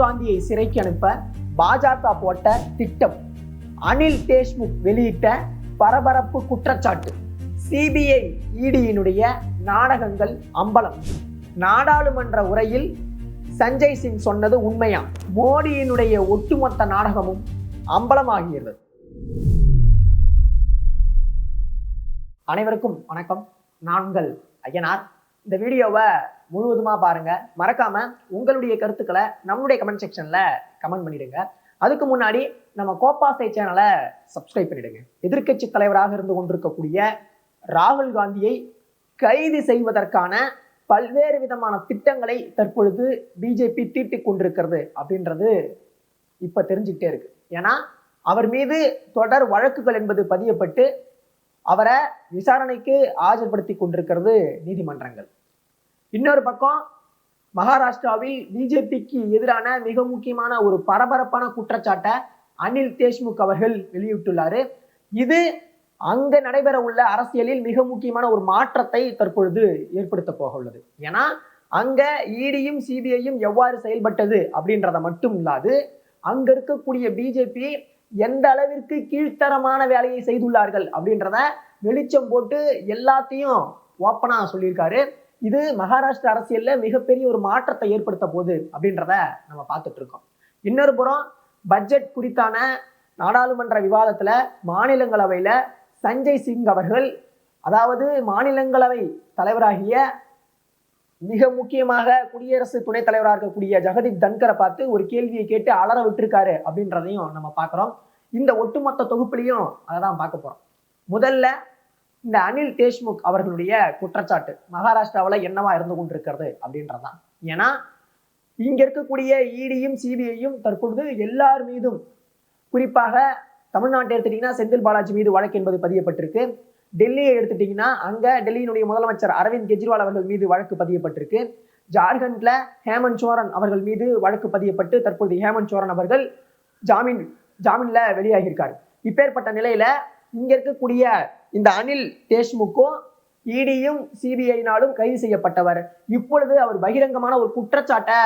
காந்தியை சிறைக்கு அனுப்ப பாஜக போட்ட திட்டம். அனில் தேஷ்முக் வெளியிட்ட பரபரப்பு குற்றச்சாட்டு. சிபிஐ இடியினுடைய நாடகங்கள் அம்பலம். நாடாளுமன்ற உரையில் சஞ்சய் சிங் சொன்னது உண்மையா? மோடியினுடைய ஒட்டுமொத்த நாடகமும் அம்பலமாகிறது அனைவருக்கும் வணக்கம். நான் உங்கள் ஐயனார் இந்த வீடியோவை முழுவதுமாக பாருங்கள் மறக்காமல் உங்களுடைய கருத்துக்களை நம்மளுடைய கமெண்ட் செக்ஷனில் கமெண்ட் பண்ணிடுங்க. அதுக்கு முன்னாடி நம்ம கோப்பாசை சேனலை சப்ஸ்கிரைப் பண்ணிடுங்க. எதிர்க்கட்சி தலைவராக இருந்து கொண்டிருக்கக்கூடிய ராகுல் காந்தியை கைது செய்வதற்கான பல்வேறு விதமான திட்டங்களை தற்பொழுது பிஜேபி தீட்டிக் கொண்டிருக்கிறது அப்படின்றது இப்போ தெரிஞ்சுக்கிட்டே இருக்கு. ஏன்னா அவர் மீது தொடர் வழக்குகள் என்பது பதியப்பட்டு அவரை விசாரணைக்கு ஆஜர்படுத்தி கொண்டிருக்கிறது நீதிமன்றங்கள். இன்னொரு பக்கம் மகாராஷ்டிராவில் பிஜேபிக்கு எதிரான மிக முக்கியமான ஒரு பரபரப்பான குற்றச்சாட்டை அனில் தேஷ்முக் அவர்கள் வெளியிட்டுள்ளாரு. இது அங்க நடைபெற உள்ள அரசியலில் மிக முக்கியமான ஒரு மாற்றத்தை தற்பொழுது ஏற்படுத்த போக உள்ளது. ஏன்னா அங்க இடியும் சிபிஐயும் எவ்வாறு செயல்பட்டது அப்படின்றத மட்டும் இல்லாது அங்க இருக்கக்கூடிய பிஜேபி எந்த அளவிற்கு கீழ்த்தரமான வேலையை செய்துள்ளார்கள் அப்படின்றத வெளிச்சம் போட்டு எல்லாத்தையும் ஓப்பனா சொல்லியிருக்காரு. இது மகாராஷ்டிரா அரசியல்ல மிகப்பெரிய ஒரு மாற்றத்தை ஏற்படுத்த போகுது அப்படின்றத நம்ம பார்த்துட்டு இருக்கோம். இன்னொரு புறம் பட்ஜெட் குறித்தான நாடாளுமன்ற விவாதத்துல மாநிலங்களவையில சஞ்சய் சிங் அவர்கள் அதாவது மாநிலங்களவை தலைவராகிய மிக முக்கியமாக குடியரசு துணைத் தலைவராக இருக்கக்கூடிய ஜெகதீப் தன்கரை பார்த்து ஒரு கேள்வியை கேட்டு அலற விட்டுருக்காரு அப்படின்றதையும் நம்ம பார்க்குறோம். இந்த ஒட்டுமொத்த தொகுப்புலையும் அதை தான் பார்க்க போகிறோம் முதல்ல இந்த அனில் தேஷ்முக் அவர்களுடைய குற்றச்சாட்டு மகாராஷ்டிராவில் என்னவா இருந்து கொண்டிருக்கிறது அப்படின்றதான் ஏன்னா இங்க இருக்கக்கூடிய இடியும் சிபிஐயும் தற்பொழுது எல்லார் மீதும் குறிப்பாக தமிழ்நாட்டை எடுத்துட்டீங்கன்னா செந்தில் பாலாஜி மீது வழக்கு என்பது பதியப்பட்டிருக்கு. டெல்லியை எடுத்துட்டீங்கன்னா அங்க டெல்லியினுடைய முதலமைச்சர் அரவிந்த் கெஜ்ரிவால் அவர்கள் மீது வழக்கு பதியப்பட்டிருக்கு. ஜார்க்கண்ட்ல ஹேமந்த் சோரன் அவர்கள் மீது வழக்கு பதியப்பட்டு தற்போது ஹேமந்த் சோரன் அவர்கள் ஜாமீன் ஜாமீன்ல வெளியாகியிருக்காரு. இப்பேற்பட்ட நிலையில இங்க இருக்கக்கூடிய இந்த அனில் தேஷ்முக்கும் இடியும் சிபிஐனாலும் கைது செய்யப்பட்டவர். இப்பொழுது அவர் பகிரங்கமான ஒரு குற்றச்சாட்டை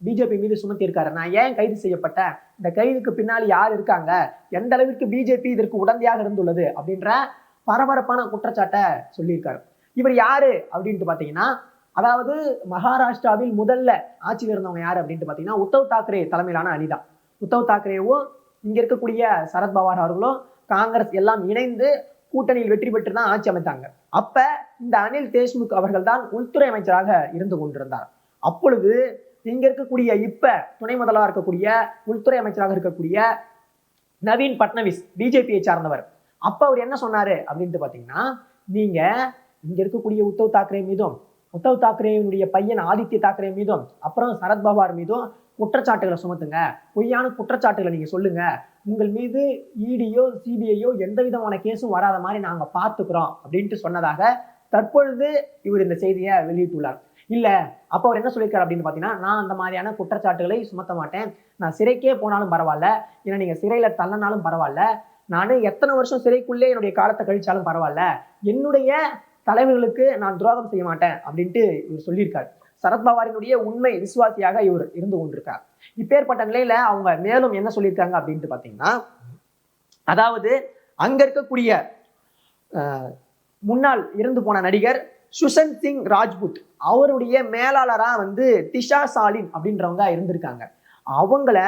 பிஜேபி மீது சுமத்தியிருக்காரு. நான் ஏன் கைது செய்யப்பட்டேன்? இந்த கைதுக்கு பின்னால் யார் இருக்காங்க? எந்த அளவிற்கு பிஜேபி இதற்கு உடந்தையாக இருந்துள்ளது? அப்படின்ற பரபரப்பான குற்றச்சாட்டை சொல்லியிருக்காரு. இவர் யாரு அப்படின்ட்டு பாத்தீங்கன்னா அதாவது மகாராஷ்டிராவில் முதல்ல ஆட்சியில் இருந்தவங்க யாரு அப்படின்ட்டு பாத்தீங்கன்னா உத்தவ் தாக்கரே தலைமையிலான அணிதான் உத்தவ் தாக்கரேவும் இங்க இருக்கக்கூடிய சரத்பவார் அவர்களும் காங்கிரஸ் எல்லாம் இணைந்து கூட்டணியில் வெற்றி பெற்று தான் ஆட்சி அமைத்தாங்க. அப்ப இந்த அனில் தேஷ்முக் அவர்கள் தான் உள்துறை அமைச்சராக இருந்து கொண்டிருந்தார். அப்பொழுது இங்க இருக்கக்கூடிய இப்ப துணை முதல்வராக இருக்கக்கூடிய உள்துறை அமைச்சராக இருக்கக்கூடிய நவீன் பட்னவிஸ் பிஜேபியை சார்ந்தவர். அப்ப அவர் என்ன சொன்னாரு அப்படின்ட்டு பாத்தீங்கன்னா நீங்க இங்க இருக்கக்கூடிய உத்தவ் தாக்கரே மீதும் உத்தவ் தாக்கரேனுடைய பையன் ஆதித்ய தாக்கரே மீதும் அப்புறம் சரத்பவார் மீதும் குற்றச்சாட்டுகளை சுமத்துங்க. பொய்யான குற்றச்சாட்டுகளை நீங்க சொல்லுங்க. உங்கள் மீது இடியோ சிபிஐயோ எந்த விதமான கேஸும் வராத மாதிரி நாங்கள் பார்த்துக்கிறோம் அப்படின்ட்டு சொன்னதாக தற்பொழுது இவர் இந்த செய்தியை வெளியிட்டுள்ளார். இல்லை அப்போ அவர் என்ன சொல்லியிருக்காரு அப்படின்னு பார்த்தீங்கன்னா நான் அந்த மாதிரியான குற்றச்சாட்டுகளை சுமத்த மாட்டேன். நான் சிறைக்கே போனாலும் பரவாயில்ல. ஏன்னா நீங்கள் சிறையில் தள்ளனாலும் பரவாயில்ல. நான் எத்தனை வருஷம் சிறைக்குள்ளே என்னுடைய காலத்தை கழிச்சாலும் பரவாயில்ல. என்னுடைய தலைவர்களுக்கு நான் துரோகம் செய்ய மாட்டேன் அப்படின்ட்டு இவர் சொல்லியிருக்காரு. சரத்பவாரினுடைய உண்மை விசுவாசியாக இவர் இருந்து கொண்டிருக்கார். இப்பேற்பட்ட நிலையில அவங்க மேலும் என்ன சொல்லியிருக்காங்க அப்படின்ட்டு பார்த்தீங்கன்னா அதாவது அங்க இருக்கக்கூடிய முன்னாள் இறந்து போன நடிகர் சுஷந்த் சிங் ராஜ்புத் அவருடைய மேலாளராக வந்து திஷா சாலின் அப்படின்றவங்க இருந்திருக்காங்க. அவங்கள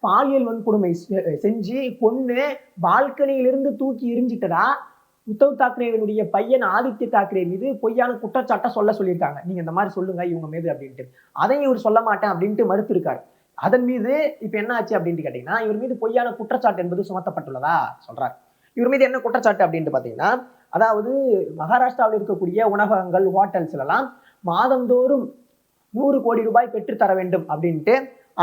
பாலியல் வன்கொடுமை செ- செஞ்சு கொண்டு பால்கனியிலிருந்து தூக்கி எரிஞ்சிட்டதா உத்தவ் தாக்கரேவினுடைய பையன் ஆதித்ய தாக்கரே மீது பொய்யான குற்றச்சாட்டை சொல்ல சொல்லியிருக்காங்க. நீங்க இந்த மாதிரி சொல்லுங்க இவங்க மீது அப்படின்ட்டு. அதையும் இவர் சொல்ல மாட்டேன் அப்படின்ட்டு மறுத்திருக்காரு. அதன் மீது இப்போ என்ன ஆச்சு அப்படின்ட்டு கேட்டீங்கன்னா இவர் மீது பொய்யான குற்றச்சாட்டு என்பது சுமத்தப்பட்டுள்ளதா சொல்றாரு. இவர் மீது என்ன குற்றச்சாட்டு அப்படின்ட்டு பார்த்தீங்கன்னா அதாவது மகாராஷ்டிராவில் இருக்கக்கூடிய உணவகங்கள் ஹோட்டல்ஸ்ல எல்லாம் மாதந்தோறும் நூறு கோடி ரூபாய் பெற்று தர வேண்டும் அப்படின்ட்டு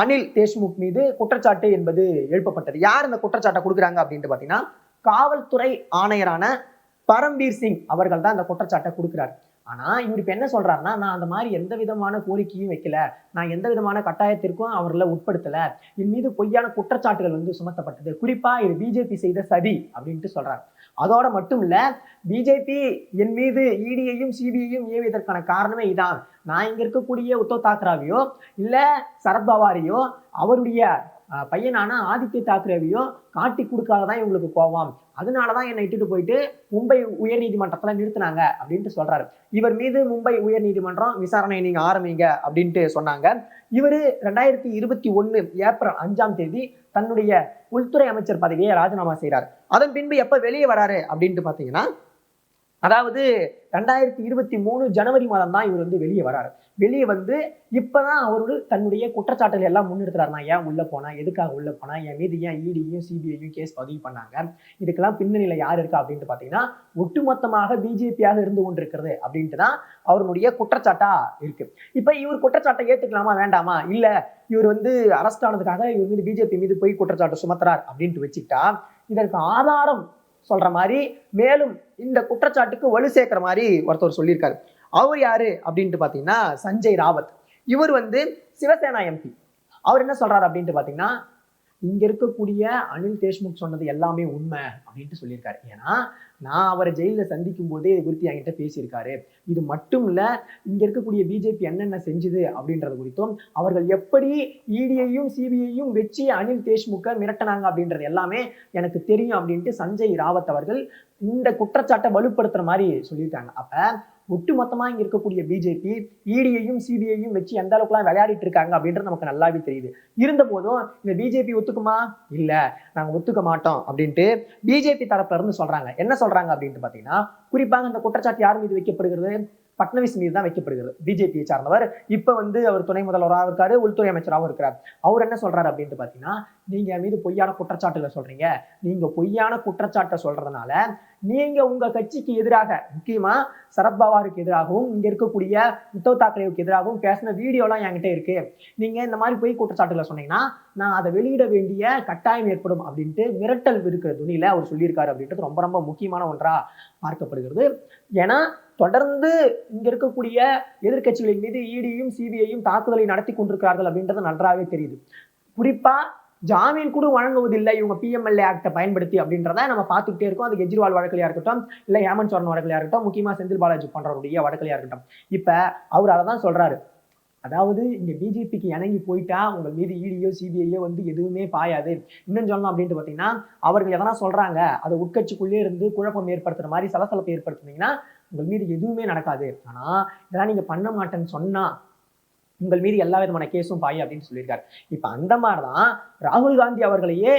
அனில் தேஷ்முக் மீது குற்றச்சாட்டு என்பது எழுப்பப்பட்டது. யார் இந்த குற்றச்சாட்டை கொடுக்குறாங்க அப்படின்ட்டு பார்த்தீங்கன்னா காவல்துறை ஆணையரான பரம்பீர் சிங் அவர்கள் தான் அந்த குற்றச்சாட்டை கொடுக்குறாரு. ஆனா இவர் இப்ப என்ன சொல்றாருன்னா நான் அந்த மாதிரி எந்த விதமான கோரிக்கையும் வைக்கல. நான் எந்த விதமான கட்டாயத்திற்கும் அவர்களை உட்படுத்தல. என் மீது பொய்யான குற்றச்சாட்டுகள் வந்து சுமத்தப்பட்டது. குறிப்பா இது பிஜேபி செய்த சதி அப்படின்ட்டு சொல்றாரு. அதோட மட்டும் இல்ல பிஜேபி என் மீது இடியையும் சிபிஐயும் ஏவியதற்கான காரணமே இதான். நான் இங்க இருக்கக்கூடிய உத்தவ் தாக்கராவையோ இல்ல சரத்பவாரியோ அவருடைய பையனான ஆதித்ய தாக்கரேவையும் காட்டி கொடுக்காததான் இவங்களுக்கு கோவம் அதனாலதான் என்னை இட்டுட்டு போயிட்டு மும்பை உயர்நீதிமன்றத்துல நிறுத்தினாங்க அப்படின்ட்டு சொல்றாரு. இவர் மீது மும்பை உயர்நீதிமன்றம் விசாரணை நீங்க ஆரம்பிங்க அப்படின்ட்டு சொன்னாங்க. இவரு ரெண்டாயிரத்தி இருபத்தி ஒண்ணு ஏப்ரல் அஞ்சாம் தேதி தன்னுடைய உள்துறை அமைச்சர் பதவியை ராஜினாமா செய்கிறார் அதன் பின்பு எப்ப வெளியே வராரு அப்படின்ட்டு பாத்தீங்கன்னா அதாவது ரெண்டாயிரத்தி இருபத்தி மூணு ஜனவரி மாதம் தான் இவர் வந்து வெளியே வராரு. வெளியே வந்து இப்பதான் அவரோட தன்னுடைய குற்றச்சாட்டுகள் எல்லாம் முன்னெடுக்கிறார் நான் ஏன் உள்ள போனா? எதுக்காக உள்ள போனா? என் மீது ஏன் இடியும் சிபிஐயும் கேஸ் பதிவு பண்ணாங்க? இதுக்கெல்லாம் பின்னணியில யார் இருக்கா அப்படின்ட்டு பாத்தீங்கன்னா ஒட்டுமொத்தமாக பிஜேபியாக இருந்து கொண்டிருக்கிறது அப்படின்ட்டு தான் அவருடைய குற்றச்சாட்டா இருக்கு. இப்ப இவர் குற்றச்சாட்டை ஏத்துக்கலாமா வேண்டாமா? இல்ல இவர் வந்து அரெஸ்ட் ஆனதுக்காக இவர் மீது பிஜேபி மீது போய் குற்றச்சாட்டு சுமத்துறார் அப்படின்ட்டு வச்சுக்கிட்டா இதற்கு ஆதாரம் சொல்ற மாதிரி மேலும் இந்த குற்றச்சாட்டுக்கு வலு சேர்க்குற மாதிரி ஒருத்தர் சொல்லியிருக்காரு. அவர் யாரு அப்படின்ட்டு பாத்தீங்கன்னா சஞ்சய் ராவத். இவர் வந்து சிவசேனா எம்பி அவர் என்ன சொல்றாரு அப்படின்ட்டு பாத்தீங்கன்னா இங்க இருக்கக்கூடிய அனில் தேஷ்முக் சொன்னது எல்லாமே உண்மை அப்படின்ட்டு சொல்லியிருக்காரு. ஏன்னா நான் அவரை ஜெயிலில் சந்திக்கும் போதே இது குறித்து என்கிட்ட பேசியிருக்காரு. இது மட்டும் இல்லை இங்கே இருக்கக்கூடிய பிஜேபி என்னென்ன செஞ்சுது அப்படின்றது குறித்தும் அவர்கள் எப்படி இடியையும் சிபிஐயும் வச்சு அனில் தேஷ்முகர் மிரட்டினாங்க அப்படின்றது எல்லாமே எனக்கு தெரியும் அப்படின்ட்டு சஞ்சய் ராவத் அவர்கள் இந்த குற்றச்சாட்டை வலுப்படுத்துற மாதிரி சொல்லியிருக்காங்க. அப்போ ஒட்டுமொத்தமாக இங்கே இருக்கக்கூடிய பிஜேபி இடியையும் சிபிஐயும் வச்சு எந்த அளவுக்குலாம் விளையாடிட்டு இருக்காங்க அப்படின்றது நமக்கு நல்லாவே தெரியுது. இருந்த போதும் இந்த பிஜேபி ஒத்துக்குமா? இல்லை. நாங்கள் ஒத்துக்க மாட்டோம் அப்படின்ட்டு பிஜேபி தரப்புல இருந்து சொல்கிறாங்க என்ன சொல்கிறாங்க அப்படின்ட்டு பார்த்தீங்கன்னா குறிப்பாக இந்த குற்றச்சாட்டு யார் மீது வைக்கப்படுகிறது? பட்னவிஸ் மீது தான் வைக்கப்படுகிறது. பிஜேபியை சார்ந்தவர். இப்போ வந்து அவர் துணை முதல்வராக இருக்காரு உள்துறை அமைச்சராகவும் இருக்கிறார். அவர் என்ன சொல்றாரு அப்படின்ட்டு பார்த்தீங்கன்னா நீங்க மீது பொய்யான குற்றச்சாட்டுல சொல்றீங்க. நீங்க பொய்யான குற்றச்சாட்டை சொல்றதுனால நீங்க உங்க கட்சிக்கு எதிராக முக்கியமா சரத்பவாருக்கு எதிராகவும் இங்க இருக்கக்கூடிய உத்தவ் தாக்கரேவுக்கு எதிராகவும் பேசின வீடியோலாம் என்கிட்ட இருக்கு. நீங்க இந்த மாதிரி போய் குற்றச்சாட்டுகளை சொன்னீங்கன்னா நான் அதை வெளியிட வேண்டிய கட்டாயம் ஏற்படும் அப்படின்ட்டு மிரட்டல் இருக்கிற துணியில அவர் சொல்லியிருக்காரு அப்படின்றது ரொம்ப ரொம்ப முக்கியமான ஒன்றா பார்க்கப்படுகிறது. ஏன்னா தொடர்ந்து இங்க இருக்கக்கூடிய எதிர்க்கட்சிகளின் மீது இடியும் சிபிஐயும் தாக்குதலை நடத்தி கொண்டிருக்கிறார்கள் அப்படின்றது நன்றாகவே தெரியுது. குறிப்பா ஜாமீன் கூட வழங்குவதில்லை. இவங்க பிஎம்எல்ஏ ஆக்டை பயன்படுத்தி அப்படின்றத நம்ம பார்த்துக்கிட்டே இருக்கோம். அது கெஜ்ரிவால் வழக்கலையா இருக்கட்டும் இல்லை ஹேமந்த் சோரன் வழக்கலையா இருக்கட்டும் முக்கியமா செந்தில் பாலாஜி போன்றவருடைய வழக்கிலையா இருக்கட்டும். இப்ப அவர் அதை தான் சொல்றாரு. அதாவது இங்க பிஜேபிக்கு இணங்கி போயிட்டா உங்கள் மீது இடியோ சிபிஐயோ வந்து எதுவுமே பாயாது. இன்னும் சொல்லணும் அப்படின்ட்டு பார்த்தீங்கன்னா அவர்கள் எதனா சொல்றாங்க அதை உட்கட்சிக்குள்ளே இருந்து குழப்பம் ஏற்படுத்துற மாதிரி சலசலப்பை ஏற்படுத்துனீங்கன்னா உங்கள் மீது எதுவுமே நடக்காது. ஆனா இதெல்லாம் நீங்க பண்ண மாட்டேன்னு சொன்னா உங்கள் மீது எல்லா விதமான கேஸும் பாய் அப்படின்னு சொல்லியிருக்காரு. இப்போ அந்த மாதிரி தான் ராகுல் காந்தி அவர்களையே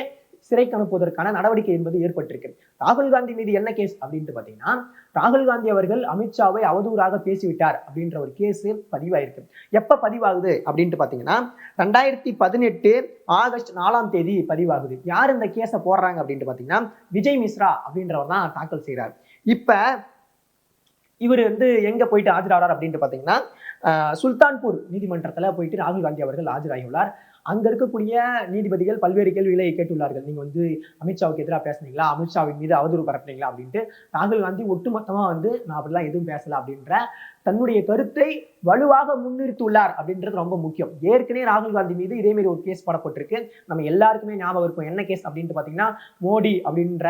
சிறைக்கு அனுப்புவதற்கான நடவடிக்கை என்பது ஏற்பட்டிருக்கு ராகுல் காந்தி மீது என்ன கேஸ் அப்படின்ட்டு பார்த்தீங்கன்னா ராகுல் காந்தி அவர்கள் அமித்ஷாவை அவதூறாக பேசிவிட்டார் அப்படின்ற ஒரு கேஸ் பதிவாயிருக்கு. எப்போ பதிவாகுது அப்படின்ட்டு பார்த்தீங்கன்னா ரெண்டாயிரத்தி பதினெட்டு ஆகஸ்ட் நாலாம் தேதி பதிவாகுது. யார் இந்த கேஸை போடுறாங்க அப்படின்ட்டு பார்த்தீங்கன்னா விஜய் மிஸ்ரா அப்படின்றவர் தான் தாக்கல் செய்கிறார் இப்ப இவர் வந்து எங்கே போயிட்டு ஆஜராகிறார் அப்படின்ட்டு பார்த்தீங்கன்னா சுல்தான்பூர் நீதிமன்றத்தில் போயிட்டு ராகுல் காந்தி அவர்கள் ஆஜராகியுள்ளார். அங்கே இருக்கக்கூடிய நீதிபதிகள் பல்வேறு கேள்விகளை கேட்டுள்ளார்கள். நீங்கள் வந்து அமித்ஷாவுக்கு எதிராக பேசுனீங்களா? அமித்ஷாவின் மீது அவதூறு பரப்புனீங்களா அப்படின்ட்டு. ராகுல் காந்தி ஒட்டுமொத்தமாக வந்து நான் அப்படிலாம் எதுவும் பேசலை அப்படின்ற தன்னுடைய கருத்தை வலுவாக முன்னிறுத்தியுள்ளார் அப்படின்றது ரொம்ப முக்கியம். ஏற்கனவே ராகுல் காந்தி மீது இதேமாரி ஒரு கேஸ் படப்பட்டிருக்கு. நம்ம எல்லாருக்குமே ஞாபகம் இருக்கும் என்ன கேஸ்? அப்படின்ட்டு பார்த்தீங்கன்னா மோடி அப்படின்ற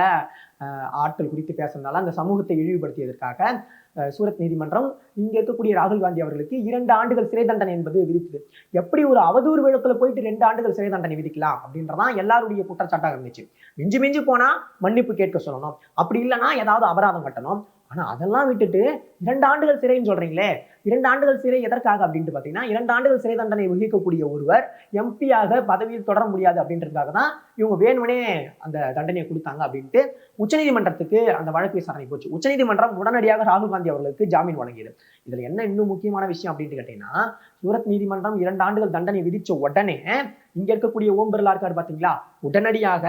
ஆட்கள் குறித்து பேசுறதுனால அந்த சமூகத்தை இழிவுபடுத்தியதற்காக சூரத் நீதிமன்றம் இங்க இருக்கக்கூடிய ராகுல் காந்தி அவர்களுக்கு இரண்டு ஆண்டுகள் சிறை தண்டனை என்பது விதித்தது எப்படி ஒரு அவதூறு வழக்குல போயிட்டு ரெண்டு ஆண்டுகள் சிறை தண்டனை விதிக்கலாம் அப்படின்றதான் எல்லாருடைய குற்றச்சாட்டாக இருந்துச்சு. மிஞ்சி மிஞ்சி போனா மன்னிப்பு கேட்க சொல்லணும். அப்படி இல்லைன்னா ஏதாவது அபராதம் கட்டணும். ஆனால் அதெல்லாம் விட்டுட்டு இரண்டு ஆண்டுகள் சிறைன்னு சொல்றீங்களே இரண்டு ஆண்டுகள் சிறை எதற்காக அப்படின்ட்டு பார்த்தீங்கன்னா இரண்டு ஆண்டுகள் சிறை தண்டனை வகிக்கக்கூடிய ஒருவர் எம்பியாக பதவியில் தொடர முடியாது அப்படின்றதுக்காக தான் இவங்க வேணுமனே அந்த தண்டனையை கொடுத்தாங்க அப்படின்ட்டு உச்சநீதிமன்றத்துக்கு அந்த வழக்கு விசாரணை போச்சு. உச்சநீதிமன்றம் உடனடியாக ராகுல் காந்தி அவர்களுக்கு ஜாமீன் வழங்கியது. இதுல என்ன இன்னும் முக்கியமான விஷயம் அப்படின்ட்டு கேட்டீங்கன்னா சூரத் நீதிமன்றம் இரண்டு ஆண்டுகள் தண்டனை விதிச்ச உடனே இங்க இருக்கக்கூடிய ஓம் பிர்லா இருக்காரு பாத்தீங்களா உடனடியாக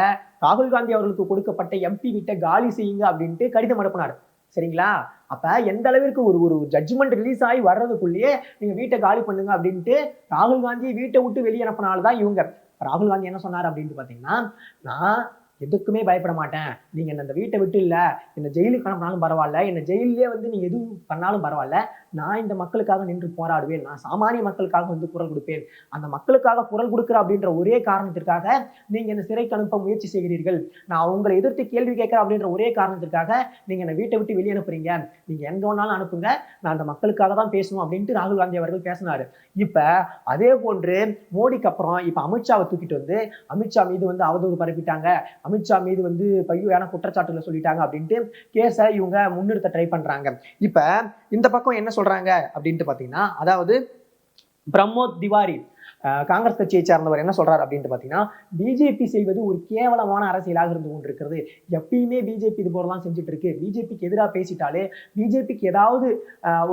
ராகுல் காந்தி அவர்களுக்கு கொடுக்கப்பட்ட எம்பி வீட்டை காலி செய்யுங்க அப்படின்ட்டு கடிதம் அனுப்பினார். சரிங்களா? அப்ப எந்த அளவிற்கு ஒரு ஒரு ஜட்ஜ்மெண்ட் ரிலீஸ் ஆகி வர்றதுக்குள்ளேயே நீங்க வீட்டை காலி பண்ணுங்க அப்படின்ட்டு ராகுல் காந்தியை வீட்டை விட்டு வெளியே அனுப்பினால்தான் இவங்க ராகுல் காந்தி என்ன சொன்னார் அப்படின்ட்டு பாத்தீங்கன்னா நான் எதுக்குமே பயப்பட மாட்டேன். நீங்க என்ன இந்த வீட்டை விட்டு இல்ல என்ன ஜெயிலுக்கு அனுப்பினாலும் பரவாயில்ல என்ன ஜெயிலே வந்து நீங்க எதுவும் பண்ணாலும் பரவாயில்ல நான் இந்த மக்களுக்காக நின்று போராடுவேன் நான் சாமானிய மக்களுக்காக வந்து குரல் கொடுப்பேன். அந்த மக்களுக்காக குரல் கொடுக்குற அப்படின்ற ஒரே காரணத்திற்காக நீங்க என்ன சிறைக்கு அனுப்ப முயற்சி செய்கிறீர்கள். நான் உங்களை எதிர்த்து கேள்வி கேட்கிறேன் அப்படின்ற ஒரே காரணத்திற்காக நீங்க என்னை வீட்டை விட்டு வெளியே அனுப்புறீங்க. நீங்க எங்க வேணாலும் அனுப்புங்க நான் அந்த மக்களுக்காக தான் பேசணும் அப்படின்ட்டு ராகுல் காந்தி அவர்கள் பேசினாரு. இப்ப அதே போன்று மோடிக்கு அப்புறம் இப்ப அமித்ஷாவை தூக்கிட்டு வந்து அமித்ஷா மீது வந்து அவதூறு பரப்பிட்டாங்க. அமித்ஷா மீது வந்து பையான குற்றச்சாட்டுகளை சொல்லிட்டாங்க அப்படின்ட்டு கேஸை இவங்க முன்னிறுத்த ட்ரை பண்றாங்க. இப்ப இந்த பக்கம் என்ன சொல்றாங்க அப்படின்ட்டு பாத்தீங்கன்னா அதாவது பிரம்மோத் திவாரி காங்கிரஸ் கட்சியை சார்ந்தவர் என்ன சொல்றாரு அப்படின்ட்டு பாத்தீங்கன்னா பிஜேபி செய்வது ஒரு கேவலமான அரசியலாக இருந்து கொண்டிருக்கிறது. எப்பயுமே பிஜேபி இது போலலாம் செஞ்சுட்டு இருக்கு பிஜேபிக்கு எதிராக பேசிட்டாலே பிஜேபிக்கு ஏதாவது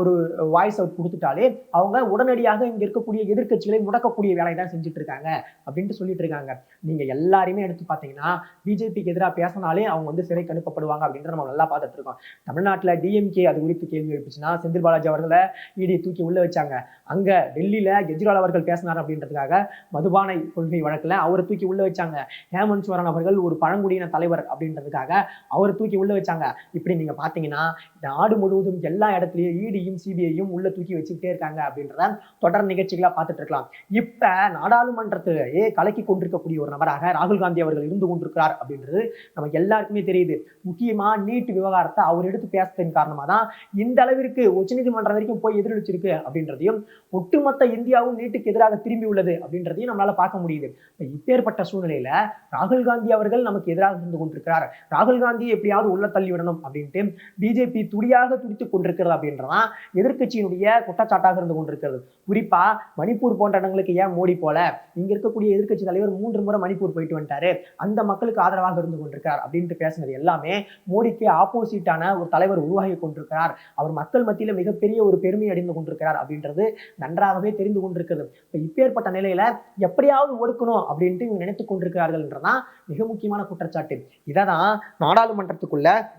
ஒரு வாய்ஸ் அவுட் கொடுத்துட்டாலே அவங்க உடனடியாக இங்க இருக்கக்கூடிய எதிர்கட்சிகளை முடக்கக்கூடிய வேலையை தான் செஞ்சுட்டு இருக்காங்க அப்படின்ட்டு சொல்லிட்டு இருக்காங்க நீங்க எல்லாருமே எடுத்து பார்த்தீங்கன்னா பிஜேபிக்கு எதிராக பேசினாலே அவங்க வந்து சிறைக்கு அனுப்பப்படுவாங்க அப்படின்றத நம்ம நல்லா பார்த்துட்டு இருக்கோம். தமிழ்நாட்டில் டிஎம்கே அது குறித்து கேள்வி எழுப்பிச்சுன்னா செந்தில் பாலாஜி அவர்களை இடி தூக்கி உள்ள வச்சாங்க. அங்க டெல்லியில கெஜ்ரிவால் அவர்கள் பேசினார் அப்படின்றதுக்காக மதுபானை கொள்கை வழக்கில் அவரை தூக்கி உள்ள வச்சாங்க. ஹேமந்த் சோரன் அவர்கள் ஒரு பழங்குடியின தலைவர் அப்படின்றதுக்காக அவரை தூக்கி உள்ள வச்சாங்க. இப்படி நீங்கள் பார்த்தீங்கன்னா நாடு முழுவதும் எல்லா இடத்துலையும் இடியும் சிபிஐயும் உள்ள தூக்கி வச்சுக்கிட்டே இருக்காங்க அப்படின்றத தொடர் நிகழ்ச்சிகளாக பார்த்துட்டு இருக்கலாம். இப்போ நாடாளுமன்றத்திலேயே கலக்கி கொண்டிருக்கக்கூடிய ஒரு நபராக ராகுல் காந்தி அவர்கள் இருந்து கொண்டிருக்கிறார் அப்படின்றது நமக்கு எல்லாருக்குமே தெரியுது. முக்கியமாக நீட் விவகாரத்தை அவர் எடுத்து பேசுறதன் காரணமாக தான் இந்த அளவிற்கு உச்சநீதிமன்றம் வரைக்கும் போய் எதிரொலிச்சிருக்கு அப்படின்றதையும் ஒட்டுமொத்த இந்தியாவும் நீட்டுக்கு எதிராக திரும்பி உள்ளது அப்படின்றதையும் நம்மளால பார்க்க முடியுது. இப்பேற்பட்ட சூழ்நிலையில ராகுல் காந்தி அவர்கள் நமக்கு எதிராக இருந்து கொண்டிருக்கிறார். ராகுல் காந்தி எப்படியாவது உள்ள தள்ளி விடணும் அப்படின்ட்டு பிஜேபி துடியாக துடித்துக் கொண்டிருக்கிறது அப்படின்றதான் எதிர்கட்சியினுடைய குற்றச்சாட்டாக இருந்து கொண்டிருக்கிறது. குறிப்பா மணிப்பூர் போன்ற இடங்களுக்கு ஏன் மோடி போல? இங்க இருக்கக்கூடிய எதிர்கட்சி தலைவர் மூன்று முறை மணிப்பூர் போயிட்டு வந்துட்டாரு. அந்த மக்களுக்கு ஆதரவாக இருந்து கொண்டிருக்கிறார் அப்படின்ட்டு பேசினது எல்லாமே மோடிக்கு ஆப்போசிட்டான ஒரு தலைவர் உருவாகி கொண்டிருக்கிறார். அவர் மக்கள் மத்தியில மிகப்பெரிய ஒரு பெருமை அடைந்து கொண்டிருக்கிறார் அப்படின்றது நன்றாகவே தெரிந்து கொண்டிருக்கிறது. இப்ப இப்பேற்பட்ட நிலையில எப்படியாவது ஒடுக்கணும் அப்படின்ட்டு இவங்க நினைத்து கொண்டிருக்கிறார்கள்ன்றதான் மிக முக்கியமான குற்றச்சாட்டு. இதை தான் நாடாளுமன்றத்துக்குள்ள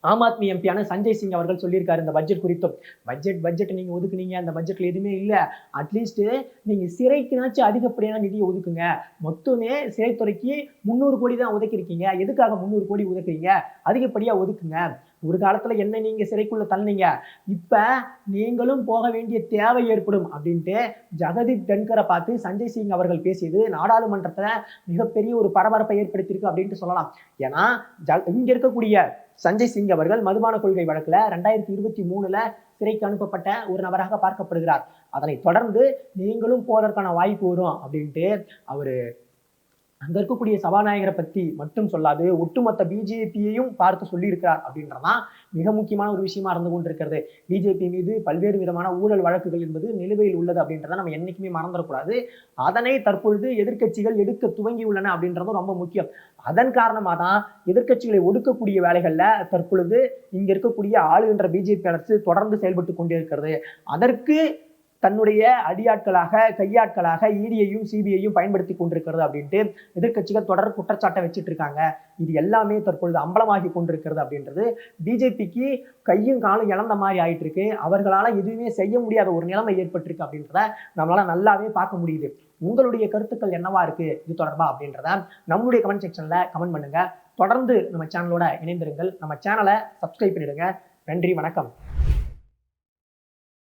ஆம் ஆத்மி எம்பியான சஞ்சய் சிங் அவர்கள் சொல்லியிருக்காரு இந்த பட்ஜெட் குறித்தும். பட்ஜெட் பட்ஜெட் நீங்க ஒதுக்குனீங்க அந்த பட்ஜெட்ல எதுவுமே இல்லை. அட்லீஸ்ட் நீங்க சிறைக்குனாச்சும் அதிகப்படியான நிதியை ஒதுக்குங்க. மொத்தமே சிறைத்துறைக்கு முந்நூறு கோடி தான் ஒதுக்கியிருக்கீங்க. எதுக்காக முந்நூறு கோடி ஒதுக்குறீங்க? அதிகப்படியா ஒதுக்குங்க. ஒரு காலத்தில் என்ன நீங்கள் சிறைக்குள்ளே தள்ளினீங்க. இப்போ நீங்களும் போக வேண்டிய தேவை ஏற்படும் அப்படின்ட்டு ஜெகதீப் தன்கரை பார்த்து சஞ்சய் சிங் அவர்கள் பேசியது நாடாளுமன்றத்தில் மிகப்பெரிய ஒரு பரபரப்பை ஏற்படுத்தியிருக்கு அப்படின்ட்டு சொல்லலாம். ஏன்னா ஜ- இங்கே இருக்கக்கூடிய சஞ்சய் சிங் அவர்கள் மதுபான கொள்கை வழக்கில் ரெண்டாயிரத்தி இருபத்தி மூணுல சிறைக்கு அனுப்பப்பட்ட ஒரு நபராக பார்க்கப்படுகிறார். அதனை தொடர்ந்து நீங்களும் போவதற்கான வாய்ப்பு வரும் அப்படின்ட்டு அவர் அங்க இருக்கக்கூடிய சபாநாயகரை பத்தி மட்டும் சொல்லாது ஒட்டுமொத்த பிஜேபியையும் பார்த்து சொல்லியிருக்கிறார் அப்படின்றதான் மிக முக்கியமான ஒரு விஷயமா இருந்து கொண்டிருக்கிறது. பிஜேபி மீது பல்வேறு விதமான ஊழல் வழக்குகள் என்பது நிலுவையில் உள்ளது அப்படின்றத நம்ம என்னைக்குமே மறந்துடக்கூடாது. அதனை தற்பொழுது எதிர்க்கட்சிகள் எடுக்க துவங்கி உள்ளன அப்படின்றதும் ரொம்ப முக்கியம். அதன் காரணமாக தான் எதிர்க்கட்சிகளை ஒடுக்கக்கூடிய வேலைகளில் தற்பொழுது இங்க இருக்கக்கூடிய ஆளுகின்ற பிஜேபி அரசு தொடர்ந்து செயல்பட்டு கொண்டிருக்கிறது. அதற்கு தன்னுடைய அடியாட்களாக கையாட்களாக இடியையும் சிபிஐயும் பயன்படுத்தி கொண்டிருக்கிறது அப்படின்ட்டு எதிர்க்கட்சிகள் தொடர் குற்றச்சாட்டை வச்சுட்டு இருக்காங்க. இது எல்லாமே தற்பொழுது அம்பலமாகி கொண்டிருக்கிறது அப்படின்றது பிஜேபிக்கு கையும் காலும் இழந்த மாதிரி ஆயிட்டு இருக்கு. அவர்களால் எதுவுமே செய்ய முடியாத ஒரு நிலைமை ஏற்பட்டிருக்கு அப்படின்றத நம்மளால நல்லாவே பார்க்க முடியுது. உங்களுடைய கருத்துக்கள் என்னவா இருக்கு? இது தொடர்பா அப்படின்றத நம்மளுடைய கமெண்ட் செக்ஷன்ல கமெண்ட் பண்ணுங்க. தொடர்ந்து நம்ம சேனலோட இணைந்திருங்கள். நம்ம சேனலை சப்ஸ்கிரைப் பண்ணிடுங்க. நன்றி வணக்கம்.